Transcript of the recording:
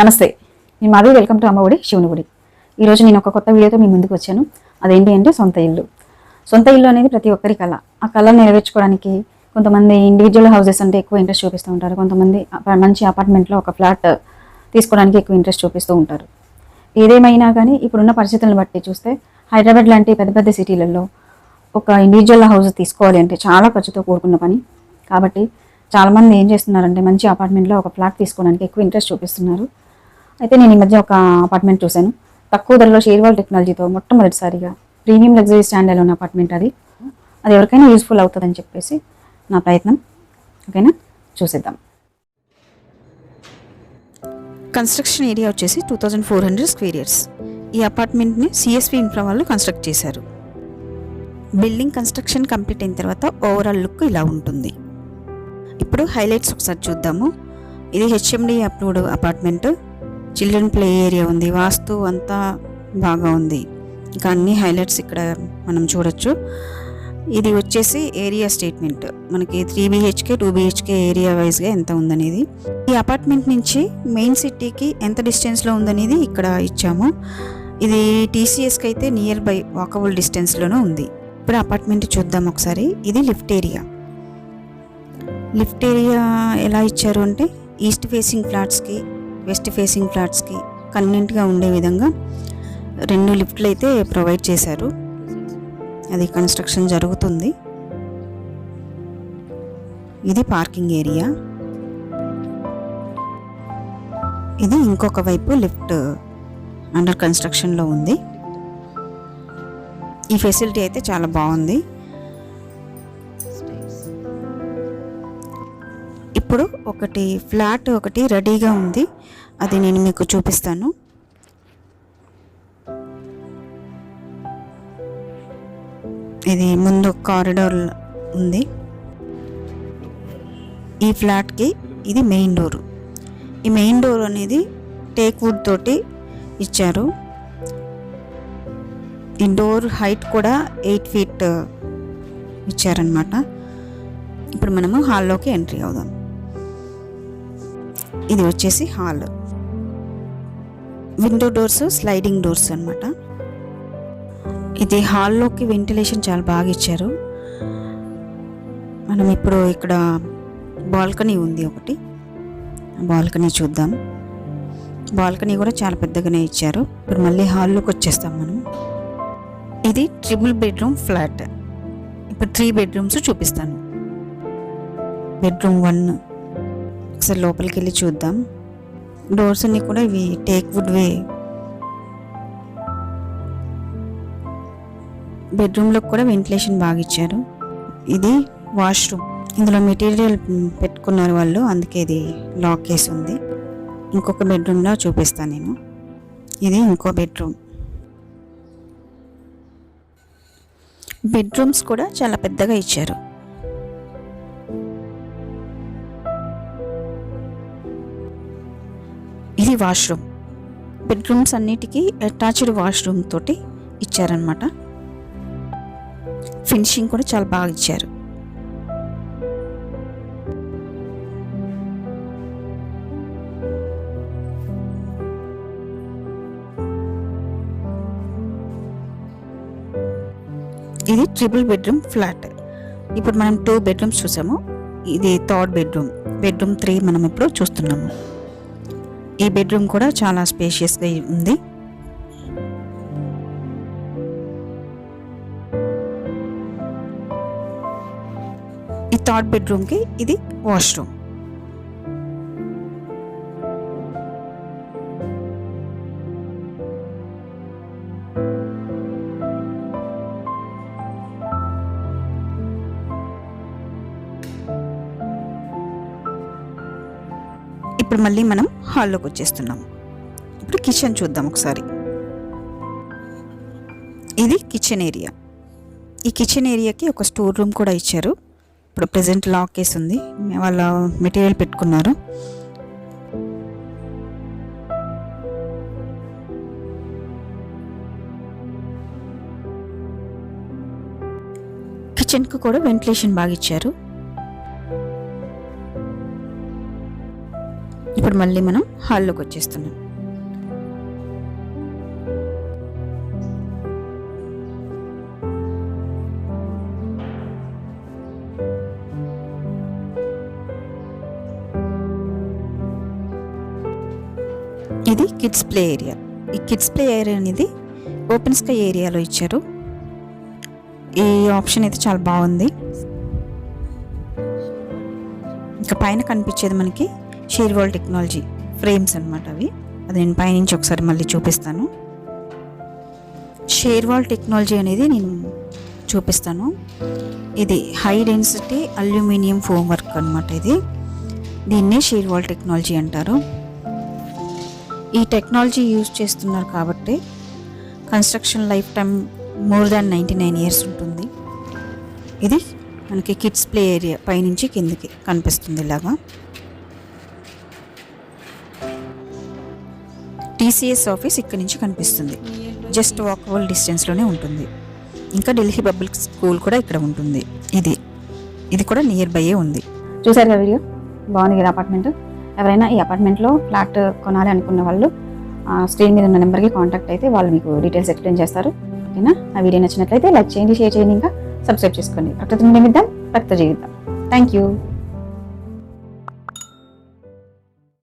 నమస్తే. నేను Madhavi welcome to Amma Vodi శివుని గుడి. ఈరోజు నేను ఒక కొత్త వీడియోతో మీ ముందుకు వచ్చాను. అదేంటి అంటే సొంత ఇల్లు. సొంత ఇల్లు అనేది ప్రతి ఒక్కరి కళ. ఆ కళను నెరవేర్చుకోవడానికి కొంతమంది ఇండివిజువల్ హౌసెస్ అంటే ఎక్కువ ఇంట్రెస్ట్ చూపిస్తూ ఉంటారు. కొంతమంది మంచి అపార్ట్మెంట్లో ఒక ఫ్లాట్ తీసుకోవడానికి ఎక్కువ ఇంట్రెస్ట్ చూపిస్తూ ఉంటారు. ఏదేమైనా కానీ ఇప్పుడున్న పరిస్థితులను బట్టి చూస్తే హైదరాబాద్ లాంటి పెద్ద పెద్ద సిటీలలో ఒక ఇండివిజువల్ హౌస్ తీసుకోవాలి అంటే చాలా ఖర్చుతో కూడుకున్న పని. కాబట్టి చాలామంది ఏం చేస్తున్నారంటే మంచి అపార్ట్మెంట్లో ఒక ఫ్లాట్ తీసుకోవడానికి ఎక్కువ ఇంట్రెస్ట్ చూపిస్తున్నారు. అయితే నేను ఈ మధ్య ఒక అపార్ట్మెంట్ చూశాను. తక్కువ ధరలో షేర్వాల్ టెక్నాలజీతో మొట్టమొదటిసారిగా ప్రీమియం లగ్జరీ స్టాండర్డ్ ఉన్న అపార్ట్మెంట్ అది. అది ఎవరికైనా యూస్ఫుల్ అవుతుందని చెప్పేసి నా ప్రయత్నం. ఓకేనా? చూసేద్దాం. కన్స్ట్రక్షన్ ఏరియా వచ్చేసి two thousand four hundred square years ఈ అపార్ట్మెంట్ని సిఎస్పి ఇన్ఫ్రా వాళ్ళు కన్స్ట్రక్ట్ చేశారు. బిల్డింగ్ కన్స్ట్రక్షన్ కంప్లీట్ అయిన తర్వాత ఓవరాల్ లుక్ ఇలా ఉంటుంది. ఇప్పుడు హైలైట్స్ ఒకసారి చూద్దాము. ఇది HMD approved apartment children play area ఉంది. వాస్తు అంతా బాగా ఉంది. ఇంకా అన్ని హైలైట్స్ ఇక్కడ మనం చూడొచ్చు. ఇది వచ్చేసి ఏరియా స్టేట్మెంట్. మనకి three BHK two BHK area వైజ్గా ఎంత ఉందనేది. ఈ అపార్ట్మెంట్ నుంచి మెయిన్ సిటీకి ఎంత డిస్టెన్స్లో ఉందనేది ఇక్కడ ఇచ్చాము. ఇది టీసీఎస్కి అయితే నియర్ బై వాకబుల్ డిస్టెన్స్లోనే ఉంది. ఇప్పుడు అపార్ట్మెంట్ చూద్దాం ఒకసారి. ఇది లిఫ్ట్ ఏరియా. లిఫ్ట్ ఏరియా ఎలా ఇచ్చారు అంటే ఈస్ట్ ఫేసింగ్ ఫ్లాట్స్కి వెస్ట్ ఫేసింగ్ ఫ్లాట్స్కి కన్వీనియంట్గా ఉండే విధంగా రెండు లిఫ్ట్లు అయితే ప్రొవైడ్ చేశారు. అది కన్స్ట్రక్షన్ జరుగుతుంది. ఇది పార్కింగ్ ఏరియా ఇది ఇంకొక వైపు లిఫ్ట్ అండర్ కన్స్ట్రక్షన్లో ఉంది. ఈ ఫెసిలిటీ అయితే చాలా బాగుంది. ఒకటి ఫ్లాట్ ఒకటి రెడీగా ఉంది. అది నేను మీకు చూపిస్తాను. ఇది ముందు కారిడార్ ఉంది. ఈ ఫ్లాట్కి ఇది మెయిన్ డోర్ ఈ మెయిన్ డోర్ అనేది టేక్ వుడ్ తోటి ఇచ్చారు. ఈ డోర్ హైట్ కూడా ఎయిట్ ఫీట్ ఇచ్చారనమాట ఇప్పుడు మనము హాల్లోకి ఎంట్రీ అవుదాం. ఇది వచ్చేసి hall. Window doors sliding doors అనమాట ఇది హాల్లోకి వెంటిలేషన్ చాలా బాగా ఇచ్చారు. మనం ఇప్పుడు ఇక్కడ బాల్కనీ ఉంది ఒకటి. బాల్కనీ చూద్దాం. బాల్కనీ కూడా చాలా పెద్దగానే ఇచ్చారు. ఇప్పుడు మళ్ళీ హాల్లోకి వచ్చేస్తాం మనం. ఇది ట్రిపుల్ బెడ్రూమ్ ఫ్లాట్. ఇప్పుడు త్రీ బెడ్రూమ్స్ చూపిస్తాను. బెడ్రూమ్ వన్ ఒకసారి లోపలికి వెళ్ళి చూద్దాం. డోర్స్ అన్ని కూడా ఇవి టేక్ వుడ్ వే బెడ్రూమ్లో కూడా వెంటిలేషన్ బాగా ఇచ్చారు. ఇది వాష్రూమ్ ఇందులో మెటీరియల్ పెట్టుకున్నారు వాళ్ళు అందుకే ఇది లాక్ కేసు ఉంది. ఇంకొక బెడ్రూమ్లో చూపిస్తాను నేను. ఇది ఇంకో బెడ్రూమ్ బెడ్రూమ్స్ కూడా చాలా పెద్దగా ఇచ్చారు. ఇది వాష్రూమ్. బెడ్రూమ్స్ అన్నిటికీ అటాచ్డ్ వాష్రూమ్ తోటి ఇచ్చారనమాట ఫినిషింగ్ కూడా చాలా బాగా ఇచ్చారు. ఇది ట్రిపుల్ బెడ్రూమ్ ఫ్లాట్ ఇప్పుడు మనం టూ బెడ్రూమ్స్ చూసాము. ఇది థర్డ్ బెడ్రూమ్ బెడ్రూమ్ త్రీ మనం ఇప్పుడు చూస్తున్నాము. ఈ బెడ్రూమ్ కూడా చాలా స్పేషియస్గా ఉంది. ఈ థర్డ్ బెడ్రూమ్కి ఇది వాష్రూమ్. ఇప్పుడు మళ్ళీ మనం హాల్లోకి వచ్చేస్తున్నాం. ఇప్పుడు కిచెన్ చూద్దాం ఒకసారి. ఇది కిచెన్ ఏరియా. ఈ కిచెన్ ఏరియాకి ఒక స్టోర్ రూమ్ కూడా ఇచ్చారు. ఇప్పుడు ప్రెసెంట్ లాక్ కేసు ఉంది వాళ్ళ మెటీరియల్ పెట్టుకున్నారు. కిచెన్కి కూడా వెంటిలేషన్ బాగా ఇచ్చారు. ఇప్పుడు మళ్ళీ మనం హాల్లోకి వచ్చేస్తున్నాం. ఇది కిడ్స్ ప్లే ఏరియా ఈ కిడ్స్ ప్లే ఏరియా అనేది ఓపెన్ స్కై ఏరియాలో ఇచ్చారు. ఈ ఆప్షన్ అయితే చాలా బాగుంది. ఇంకా పైన కనిపించేది మనకి షేర్వాల్ టెక్నాలజీ ఫ్రేమ్స్ అన్నమాట అవి. అది నేను పైనుంచి ఒకసారి మళ్ళీ చూపిస్తాను. షేర్వాల్ టెక్నాలజీ అనేది నేను చూపిస్తాను. ఇది high density aluminium foam work అనమాట ఇది. దీన్నే షేర్వాల్ టెక్నాలజీ అంటారు. ఈ టెక్నాలజీ యూజ్ చేస్తున్నారు కాబట్టి construction life time more than ninety nine years ఉంటుంది. ఇది మనకి కిడ్స్ ప్లే ఏరియా పైనుంచి కిందకి కనిపిస్తుంది ఇలాగా. టీసీఎస్ ఆఫీస్ ఇక్కడ నుంచి కనిపిస్తుంది. జస్ట్ వాకబుల్ డిస్టెన్స్లోనే ఉంటుంది. ఇంకా ఢిల్లీ పబ్లిక్ స్కూల్ కూడా ఇక్కడ ఉంటుంది. ఇది. ఇది కూడా నియర్ బైయే ఉంది. చూసారు కదా వీడియో? బాగుంది కదా అపార్ట్మెంట్ ఎవరైనా ఈ అపార్ట్మెంట్లో ఫ్లాట్ కొనాలి అనుకున్న వాళ్ళు స్క్రీన్ మీద ఉన్న నెంబర్కి కాంటాక్ట్ అయితే వాళ్ళు మీకు డీటెయిల్స్ ఎక్స్ప్లెయిన్ చేస్తారు. ఓకేనా? ఆ వీడియో నచ్చినట్లయితే లైక్ చేయండి షేర్ చేయండి ఇంకా సబ్స్క్రైబ్ చేసుకోండి. ప్రకృతి నిమిద్దాం ప్రకృతి జీవితం. Thank you